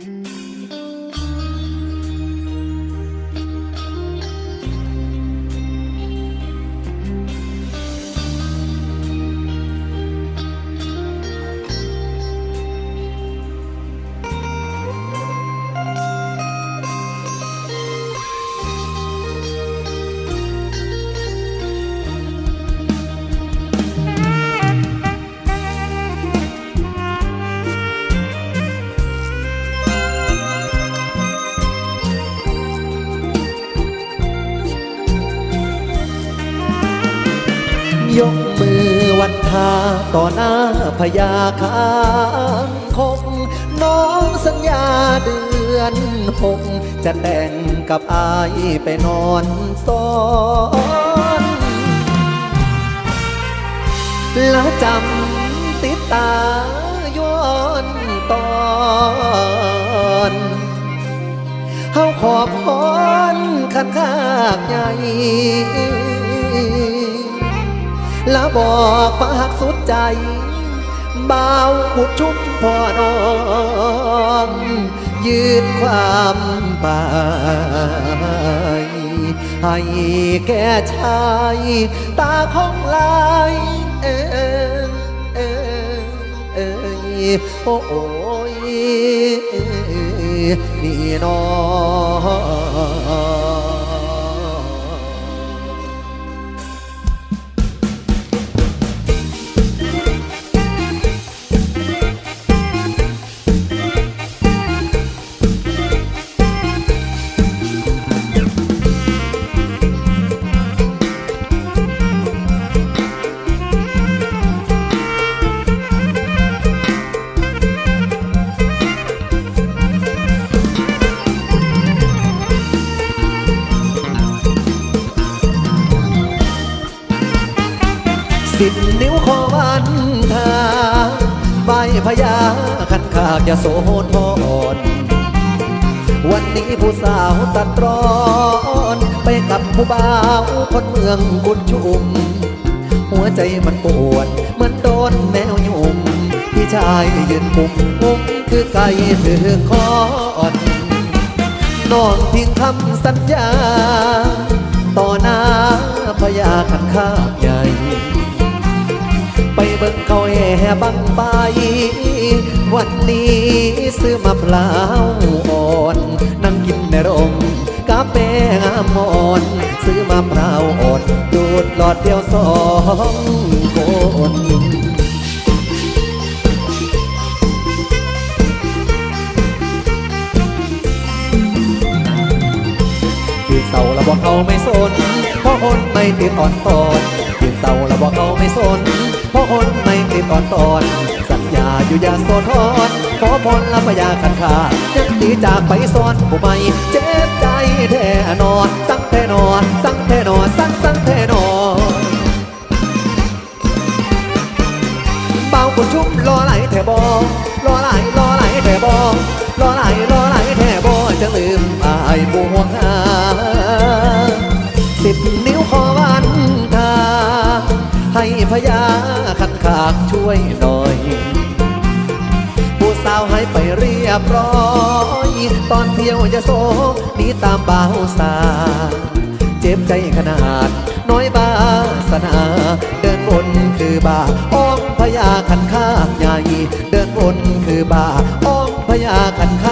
ย ต่อหน้าพญาคางคงน้องสัญญาเดือนหกจะแต่งกับอายไปนอนซ้อนและจำติดตาย้อนตอนเฮาขอพรขันขากใหญ่ แล้วบอกปากสุดใจบ่าวขุดชุบพ่อน้องยืนความไปให้แก่ชายตาของลายเอเอ้ยเอ้โอ้ยนี่น้อง สิบนิ้วขอวันทาใบพญาขันขากจะโสนพรวันนี้ผู้สาวตัดร้อน ไปกับผู้บ่าวคนเมืองกุนชุม หัวใจมันปวดเหมือนโดนแมวยุ่มพี่ชายยืนปุ่มมุมคือไก่ถือคอนน้องทิ้งคำสัญญา ต่อหน้าพญาขันข้ากใหญ่ เบิ่งเขาแห่บังไป วันนี้ซื้อมะพร้าวอ่อน นั่งกินในร่มกาแฟงามมอน ซื้อมะพร้าวอ่อนดูดหลอดเดียวสองคนยืนเศร้าแล้วบอกเขาไม่สนเพราะคนไม่ติดอ่อนตอนยืนเศร้าแล้วบอกเขาไม่สน พราะคนไม่ติดอ่อนตอน สัญญาอยู่อยาโซทอน ขอพรละพยาคันขายังตีจากไปซ้อนผู้ไม่เจ็บใจแท้นอน สั่งแท้นอน สั่งแท้นอนสั่งสั่งแท้นอนเบาคนชุ่มรอไหลแถบอรอไหลรอไหลแถบอรอไหลรอไหลแถบอจะลืมอายบวงหา พญาขันขากช่วยหน่อย ผู้สาวให้ไปเรียบร้อย ตอนเที่ยวยาโสหนีตามบ่าวสา เจ็บใจขนาด น้อยบาสนา เดินบนคือบาอ้อมพญาขันขากใหญ่ เดินบนคือบาอ้อมพญาขันขาก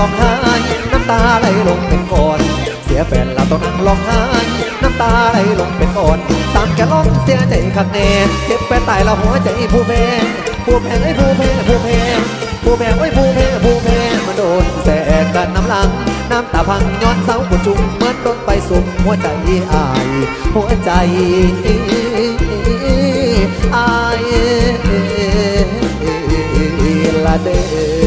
ร้องนั่งร้องไห้น้ำตาไหลลงเป็นก้อนเสียแฟนเราต้องนั่งร้องไห้น้ำตาไหลลงเป็นก้อนตามแกร้องเสียใจขักแน่เจ็บไปตายแล้วหัวใจผู้แพ้ผู้แพ้ไอ้ผู้แพ้ผู้แพ้ผู้แพ้ไอ้ผู้แพ้ผู้แพ้มาโดนแสกกันน้ำลังน้ำตาพังย้อนเสาปวดจุงเหมือนโดนไปสุมหัวใจอายหัวใจอายละเด้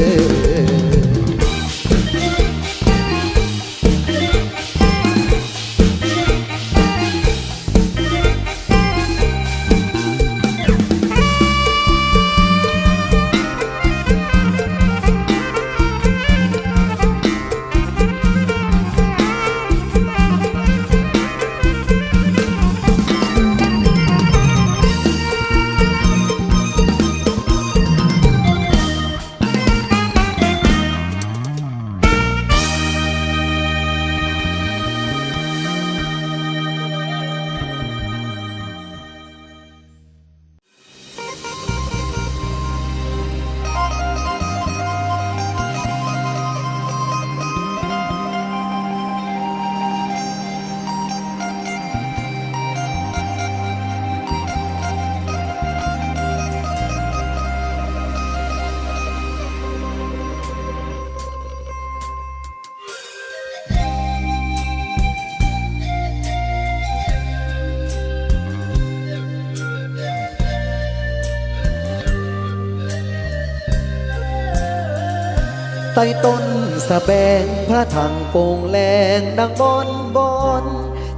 ใต้ต้นสะแบงพระถังโป่งแรงดังบอนบอน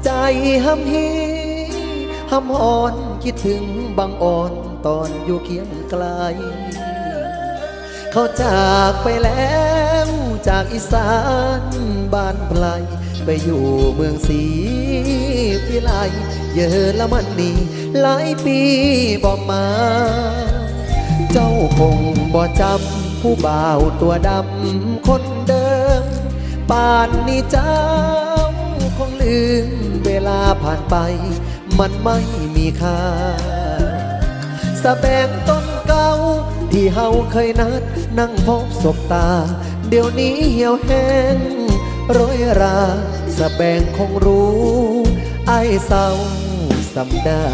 ใจห้ำฮีห้ำหอนคิดถึงบางอ่อนตอนอยู่เคียงไกล เขาจากไปแล้วจากอีสานบ้านไพลไปอยู่เมืองศรีวิไลเยอรมันนี่หลายปีบ่มา เจ้าคงบ่จำ ผู้บ่าวตัวดำคนเดิม ป่านนี้เจ้าคงลืมเวลาผ่านไป มันไม่มีค่าสะแบงต้นเก่าที่เฮาเคยนัด นั่งพบศบตา เดี๋ยวนี้เหี่ยวแห้งโรยราสะแบงคงรู้ ไอ้เศร้าสำได้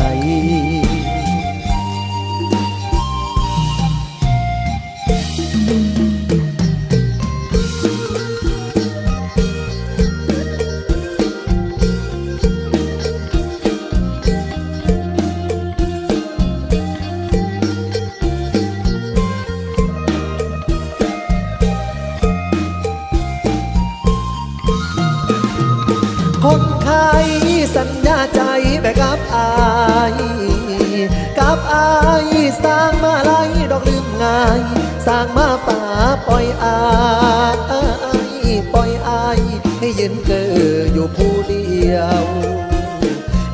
คนไข้สัญญาใจไปกับอายกับอายสร้างมาไลยดอกลืมง่าย สร้างมาป่าปล่อยอายปล่อยอายให้ยืนเกออยู่ผู้เดียว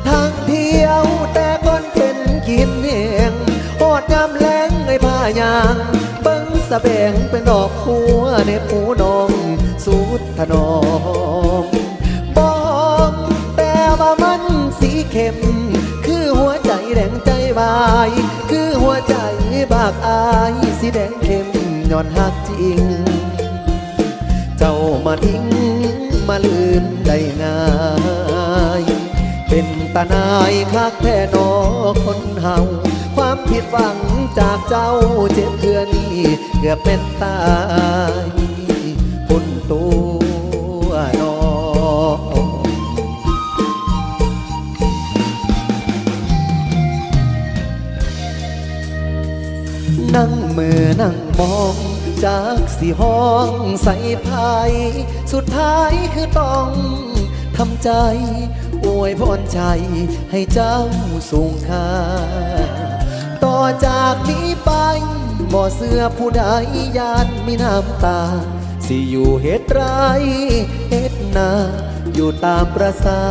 ทางเที่ยวแต่ก่อนเป็นกินเองหอดยามแรงไอ้ผ้ายางเบิ้งสะแบงเป็นดอกหัวในผูนองสุดถนอมบอกแต่ว่ามันสีเข้มคือหัวใจแดงใจบาย คือหัวใจบากอาย สีแดงเข้มย้อนหักจริง เจ้ามาทิ้งมาลืมได้ง่าย เป็นตานายคักแท่นอคนเฮาความผิดหวังจากเจ้าเจ็บเพื่อนี้เกือบเป็นตาย มองจากสีห้องใส่ภายสุดท้ายคือต้องทำใจอวยพรใจให้เจ้าสูงค่า ต่อจากนี้ไปบ่เสื้อผู้ใดยานมีน้ำตา สิอยู่เหตุไรเหตุนาอยู่ตามประสา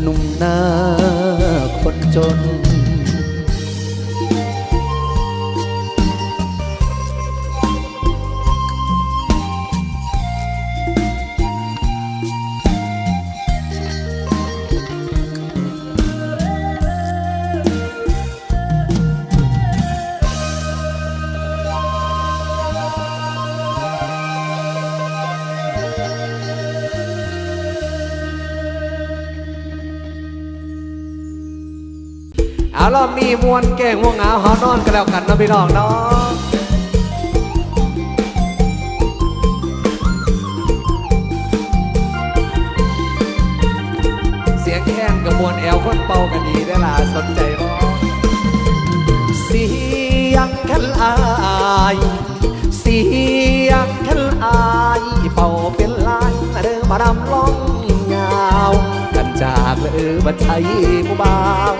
หนุ่มนาคนจน เอารอบนี้มวนเก่งวงเหงาหอนอนกันแล้วกันนะพี่น้องเนาะเสียงแค้นกับมวนแอลคนเป่ากันดีได้ล่ะสนใจบ่เสียงแค่ลายเสียงแค่ลายเป่าเป็นลายเดินมาดำล่องยาว กันจากเออบัใจผู้บ่าว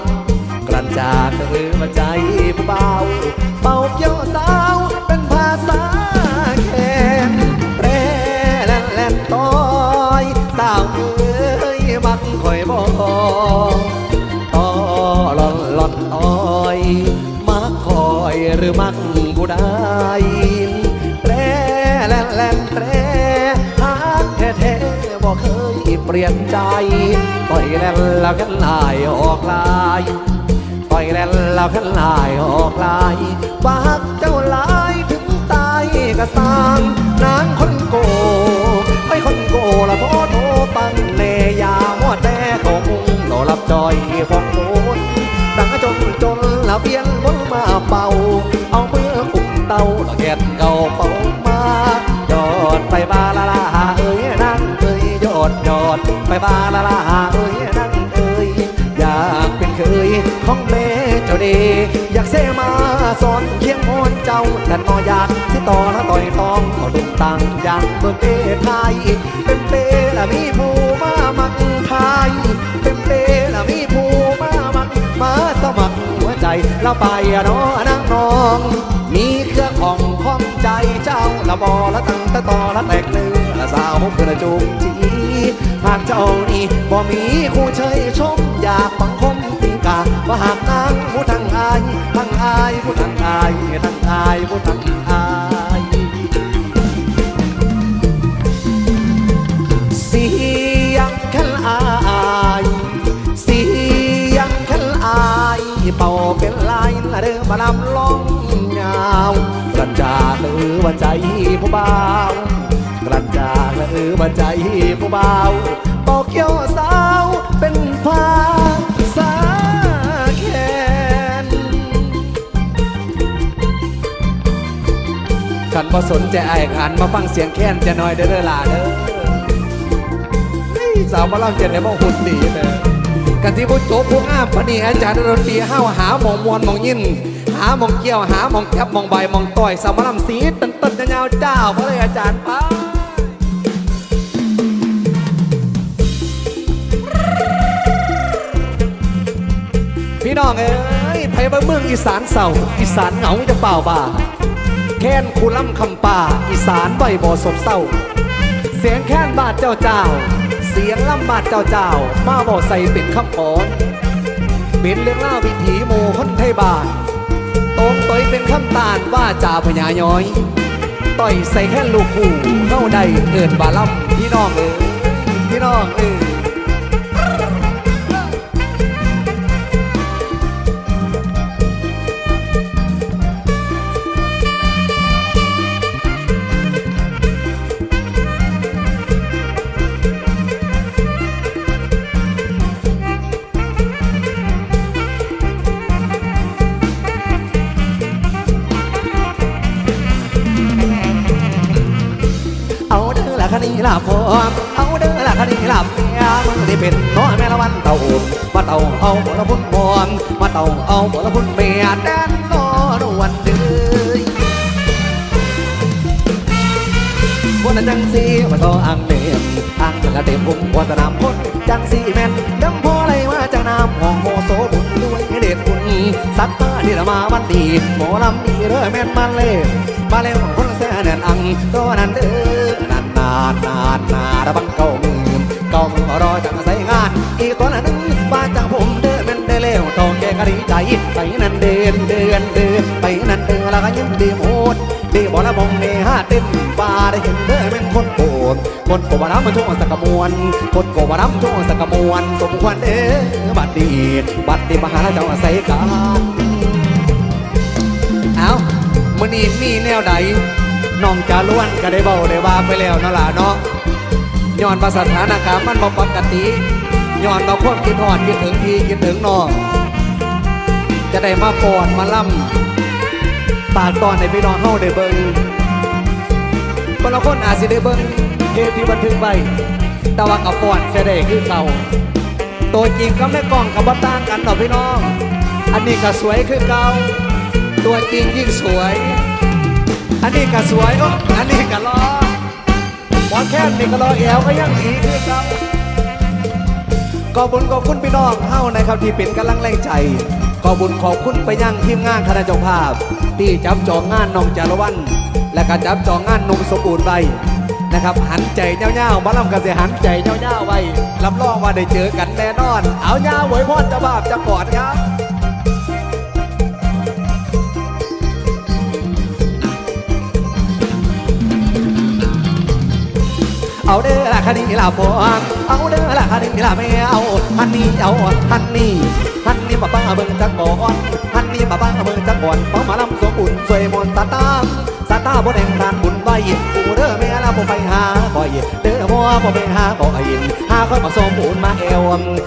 จากเออบัใจผู้บ่าเป่าเกี่ยวสาวเป็นภาษาแคนแปรแล่นแล่นต้อยสาวเอ้ยมักคอยบอกต่อหลอนหลอนอ้อยมักคอยหรือมักผู้ใดแตรแล่นแล่นแตรฮักแท้แท้ๆบอกเคยเปลี่ยนใจต่อยแล่นแล้วกันลายออกลาย แล่นแล้วกันลายออกลายบากเจ้าลายถึงตายก็สางนางคนโกไม่คนโกละโทโทปังเนยามัวแต่เขามุงหลอรับจอยฟองโดนดังจนจนละเบียนวนมาเป่า เอาเมืออุ้มเต้าละแกนเก่าเป่ามายอดไปบาลาลาเอ้ยนั่งเอ้ยยอดยอดไปบาลาลา ม่เจ้าเดอยากเสมาสอนเคียงโอนเจ้าแต่นออยากที่ต่อละต่อยตองเอาดุมตังอย่างเบิกเป้ไทยเป็นเป้ละมีผู้มามักไทยเป็นเป้ละมีผู้มามักมาสมัครหัวใจละไปอนาะนางนอง มีเครื่องของข้องใจเจ้าละบอละตั้งตะต่อละแตกเนื้อละสาวกระจุงจีหากเจ้านี่บ่มีคู่เชยชมอยากบังคม ว่าหากนางผู้ทั้งอายทั้งอายผู้ทั้งอายทั้งอายผู้ทั้งอายเสียงคันอายเสียงคันอายเป่าเป็นลายละเด้อมาลำลองยาวกระจาหรือว่าใจผู้บ่าวกระจาหรือว่าใจผู้บ่าวเป่าเกี่ยวสาวเป็นฟ้า บ่สนใจไอ้ขันมาฟังเสียงแค้นจะน้อยเด้อล่ะเด้อสาวมาล่ำเจ็ดในบ่หุ่นดีเด้อกันที่ผู้โจผู้งามพอดีอาจารย์ดนตรีห้าวหาหมองมวนหมองยินหาหมองเกี่ยวหาหมองแคบหมองใบหมองต่อยสาวมาลำสีตึนตึนยาวเจ้าพระเลยอาจารย์ป้าพี่น้องเอ้ยไผบ้าเมืองอีสานเศร้าอีสานเหงาจะเปล่าบ่า แค้นคูล่ำคำป่า อีสานใบบ่สบเศร้า เสียงแค้นบาดเจ้าเจ้า เสียงล่ำบาดเจ้าเจ้า มาบ่ใส่เป็นคำขอนเป็นเรื่องเล่าวิถีหมู่คนไทยบานตรงต่อยเป็นคำตานว่าจ่าพญาย้อย ต่อยใส่แค่ลูกคู่เข้าใดเกิดบาล่ำพี่น้องเอ้ยพี่น้องเอ้ยเอ เอาบ่ละพุ่นบอมมาเต่าเอาบ่ละพุ่นเมียแดนนอนวันเดือยวันนั้นจังสีมาต่ออ่างเต็มอ่างจังกะเต็มพุ่มวัฒนามพ้นจังสีแม่นดังพอไรมาจากน้ำห้องโมโสบุญด้วยเดชคุณสัตว์มาที่ละมาวันดีหมอลำดีเด้อแม่นมันเล่มาแล้วของคนแซ่แน่นอังก็นั้นเด้อนานนานนานนานระบังเก้ามือเก้ามือรอจังใส่งานอีกตัวนั้นหนึง กะดีใจไปนั่นเดินเดินเดินไปนั่นเดินแล้วก็ยิ้มดีโหดดีบ่ละมองเนห้าเต้นฟ้าได้เห็นเด้อแม่นคนโกรธคนโกรธมารับมาช่วงสักกะมวลคนโกรธมารับช่วงสักกะมวลสมควรเด้อบัดดีบัดดีมหาเจ้าใส่กันเอ้ามื่อนี้มีแนวใดน้องจาล้วนก็ได้เบาได้ว่าไปแล้วเนาะล่ะเนาะย้อนประสถานการณ์มันบ่ปกติย้อนเราความคิดหอดคิดถึงพี่คิดถึงน้อง จะได้มาปอดมาล่ำปากตอนในพี่น้องเฮาได้เบิ่งบางคนอาจสิได้เบิ่งเทปที่บันทึกไว้แต่ว่ากับปอดแค่ได้คือเขาตัวจริงก็ไม่กล้องกับบ่ต่างกันหรอพี่น้อง อันนี้ก็สวยคือเก่าตัวจริงยิ่งสวย อันนี้ก็สวยอ้อันนี้ก็รอหมอแค่นี่ก็รอแอวก็ยังดีคือเก่าขอบคุญขอบคุณพี่น้องเฮ้านะครับที่เป็นกำลังแรงใจ ขอบุญขอบคุณไปยังทีมงานคณะเจ้าภาพ ที่จับจองงานน้องจารวัน และก็จับจองงานนมสมบูรณ์ไปนะครับ หันใจเจ้าๆมาลำกันเสียหันใจเจ้าๆไว้รับรองว่าได้เจอกันแน่นอน เอาเจ้าไว้พรเจ้าภาพจะกอดครับ เอาเด้อละคดีลาพอเอาเด้อละคดีลาไม่เอาฮันนี่เอาฮันนี่ฮันนี่ป้าป้าเบิ่งจักก่อนฮันนี่ป้าป้าเบิ่งจักก่อนเป้ามาลำสมบุญสวยมนตาตาสาตาบ่แดงทานบุญใบกูเด้อแม่ละบ่ไปหาบ่อยเด้อบ่บ่ไปหาบ่อยหาค่อยผสมบุญมาแอว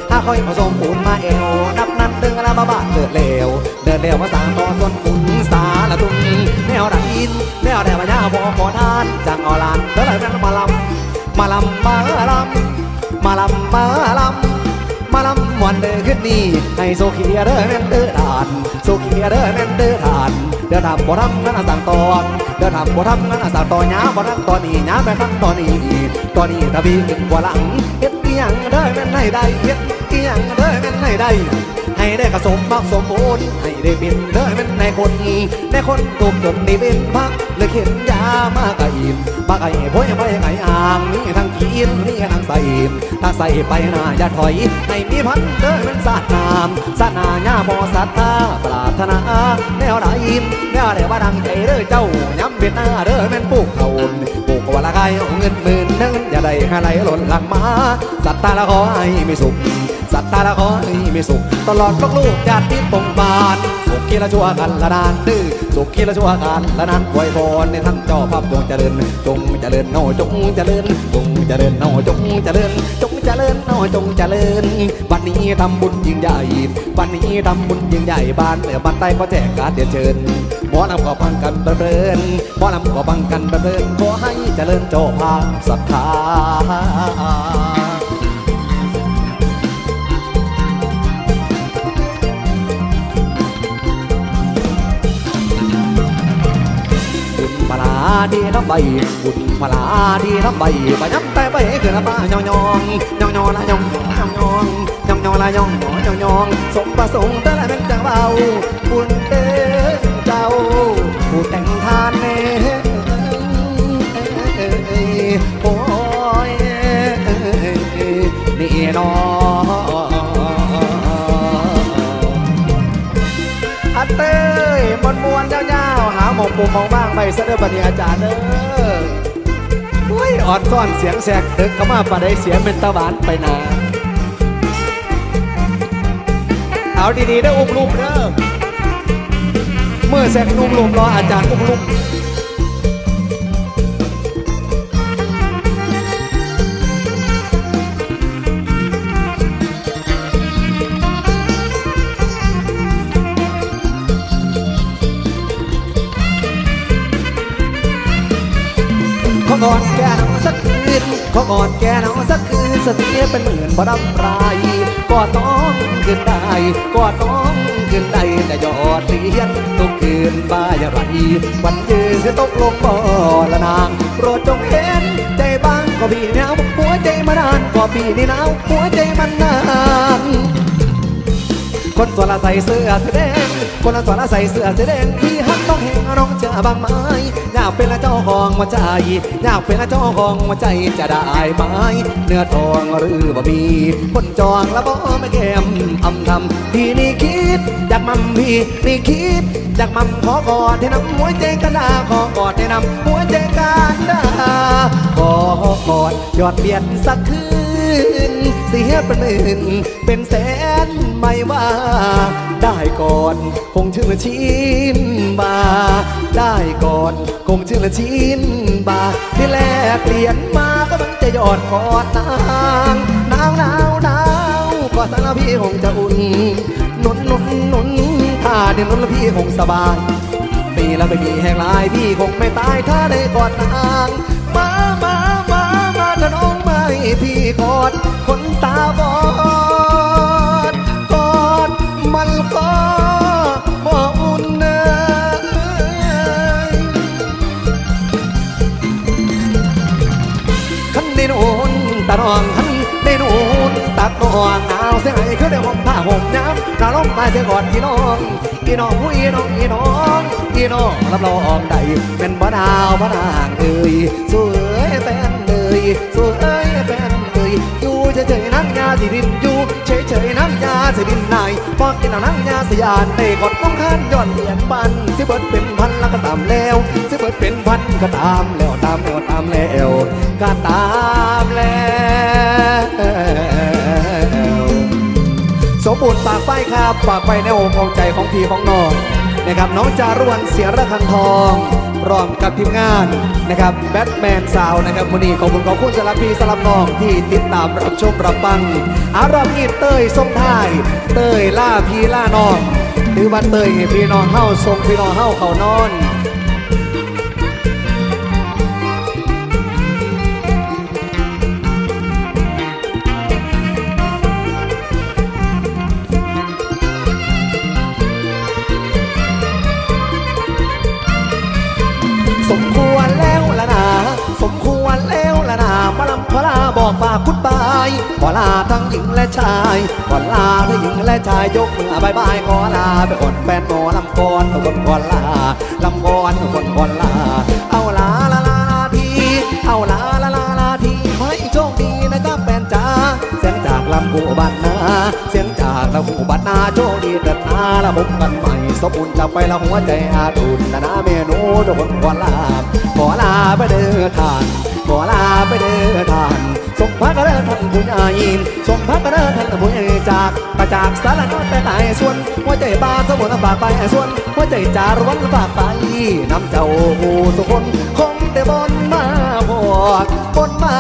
หาค่อยผสมบุญมาแอวนับนับเด้อละบ้าบ้าเกิดแล้วเดินแล้วมาสามต่อส่วนบุญสาละตุนแนวดังอินแนวแดวมาญาบ่ขอทานจังออลานเด้อไหลแม่มาลำ มาลำมาลำมาลำมาลำมาลำวันเด้อขึ้นนี่ให้โซเคียเด้อแม่นเด้อทานโซเคียเด้อแม่นเด้อทานเด้อทำบ่ทำนั่นน่ะสั่งตอนเด้อทำบ่ทำนั่นน่ะสั่งตอนหยาบ่ทำตอนนี้หยาแม่ทำตอนนี้ตอนนี้ตะบีกินกว่าหลังเฮ็ดเอียงเด้อแม่นให้ได้เฮ็ดเอียงเด้อแม่นให้ได้ ให้ได้กระสมบักสมบูรณ์ให้ได้เป็นเด้อเป็นในคนในคนตุ่มจนได้เป็นพักเลยเข็นยามากะอินปากไอ้พ่อยไปไอ้อ่างนี่ทางกินนี่ทางใส่ถ้าใส่ไปน้าอย่าถอยให้มีพันเด้อเป็นสาดน้ำสาดนาญาบ่สัตตาปรารถนาแนวใดแนวใดว่าดังใจเด้อเจ้าย้ำเป็นหน้าเด้อแม่นปลูกเขา เอาเงินหมื่นเงินอย่าได้ให้ไหลหล่นหลังมา สัตตาละขอให้มีสุข สัตตาละขอให้มีสุข ตลอดลูกลูกญาติปงบานสุขีละชั่วกันละนานดื้อสุขีละชั่วกันละนานไวยพรในท่านเจ้าภาพจงเจริญ จงเจริญโนจงเจริญจงเจริญโนจงเจริญจง เจริญโนจงเจริญวันนี้ทำบุญยิ่งใหญ่วันนี้ทำบุญยิ่งใหญ่บ้านเหนือบ้านใต้ก็แจกการเดียเชิญหมอลำก็บังกันเดินหมอลำก็บังกันเดินขอให้เจริญเจ้าภาศรัทธา พลาดีน้ำใบบุญพลาดีน้ำใบไปย้ำแต่ใบคือน้ำปลายองยองยองยองละย มองปูมองบ้างไปเสด็จบัณฑิตอาจารย์เด้ออุ้ยออดซ่อนเสียงแสกตึกเข้ามาปะได้เสียงเป็นตะหวานไปนาเอาดีๆได้ออุ้มลุกเด้อเมื่อแสกนุ่มลุมรออาจารย์อุ้มลุก ขอกอดแกน้องสักคืนขอกอดแกน้องสักคืนสติเป็นหมื่นบ่ดำไรก็ต้องขึ้นได้ก็ต้องขึ้นได้แต่ยอดเรียนทุกคืนบ้าอย่าไรวันยืนจะตกลงบ่ละนางโปรดจงเห็นใจบ้างก็พี่หนาวหัวใจมานานก็พี่นี่หนาวหัวใจมันนาน คนสวนละใส่เสื้อสีแดง คนละสวนละใส่เสื้อสีแดงพี่ฮักต้องเห็นน้องเจอบางไม้อยากเป็นละเจ้าของหัวใจ อยากเป็นละเจ้าของหัวใจจะได้ไหมเนื้อทองหรือบ่มีคนจองละบ่ไม่แก้มอำทำพี่นี่คิดอยากมั่มพี่นี่คิดอยากมั่มขอกอดให้น้ำหัวใจกันดาขอกอดให้น้ำหัวใจกันดาขอกอดยอดเบียดสักคืน เสียเป็นหมื่นเป็นแสนไม่ว่า ได้ก่อนคงชื่อชินบา ได้ก่อนคงชื่อชินบาที่แลกเปลี่ยนมาก็มันจะยอดกอดนางหนาวหนาวหนาวก็สารพี่คงจะอุ่นนุนนุนนุนถ้าเดี๋ยวนุนแล้วพี่คงสบายปีแล้วไม่มีแห่งลายพี่คงไม่ตายถ้าได้กอดนาง พี่กอดคนตาบอดกอดมันก็บ่อุ่นเนยขันได้นูนตาน้องขันได้นูนตักน้องหนาวเสียงไห้คือได้ห่มผ้าห่มน้ำหนาวลมมาเสียกอนพี่น้องพี่น้องผู้อีน้องอีน้องพี่น้องรับรองได้เป็นบ่ดาวบ่นางเอ้ยสวยแฟ นเลยสวยแฟนเลยอยู่เฉยๆนั่งยาสิดินอยู่เฉยๆนั่งยาสิดินนายพอกินนั่งยาสยานในกดต้องคันย้อนเหรียญปันสิเบิดเป็นพันแล้วก็ตามแล้วสิเบิดเป็นพันก็ตามแล้วตามแล้วตามแล้วก็ตามแล้วสมบูรณ์ปากไปครับปากไปในโอมของใจของพี่ของน้อง นะครับ น้องจารุวรรณเสียระคังทองพร้อมกับทีมงานนะครับแบทแมนสาวนะครับมูนีขอบคุณขอบคุณสลับพี่สลับน้องที่ติดตามรับชมรับฟัง อารามีเต้ยส่งท้าย เต้ยล่าพี่ล่าน้องหรือว่าเต้ยให้พี่น้องเฮาทรงพี่น้องเฮาเขานอน ขอลาทั้งหญิงและชายขอลาทั้งหญิงและชายยกมือบายบายขอลาไปอดแฟนหมอลำกอนทุกคนขอลาลำกอนทุกคนขอลา เอาลาลาลาลาทีเอาลาลาลาลาทีขอให้โชคดีนะครับแฟนจ้าเสียงจากลำหูบ้านนาเสียงจากลำหูบ้านนาโชคดีเถิดนาละพบกันใหม่สมบูรณ์จะไปละหัวใจอาดุลนะนะเมนูทุกคนขอลาขอลาไปเด้อทานขอลาไปเด้อทาน ผู้ใหญ่ส่งพักกระเด้อท่านผู้ใหญ่จากประจากสารนอดแต่ไหนส่วนหัวใจบาสมุนฝากไปส่วนหัวใจจารวันฝากไปน้ำเจ้าผู้สุคนคงได้บนมาบวกบนมา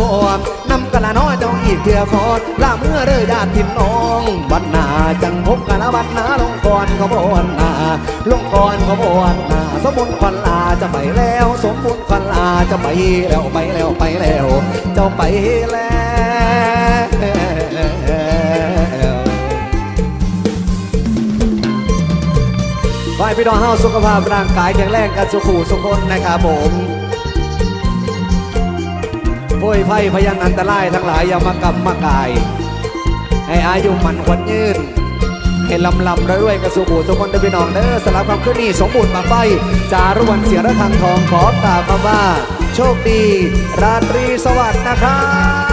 บวกนำกะละน้อยเจ้าอีกเดียวคอดลาเมื่อเด้อญาติพี่น้องบัดนาจังพบกันละบัดนาลงก่อนเขาบนนาลงก่อนเขาบนนาสมบุญควันลาจะไปแล้ว สมบุญควันลาจะไปแล้วไปแล้วไปแล้ว เจ้าไปแล้ว ขอให้พี่น้องเฮาสุขภาพร่างกายแข็งแรงกันสุขูสุขคนนะครับผมโวยไพ่พยันอันตรายทั้งหลายอย่ามากำมากาย ให้อายุมันควันยืนให้ลำลำรวยกับสุขูสุขคนเด้พี่น้องเด้อสำหรับความคืนนี้สมบูรณ์มาไปจารุวันเสียระฆังทองขอกล่าวคำว่า โชคดี ราตรีสวัสดิ์นะครับ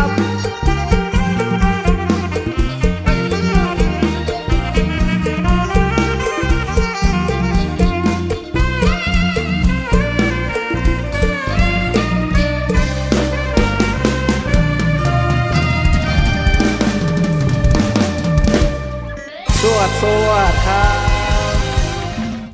สวัสดีครับ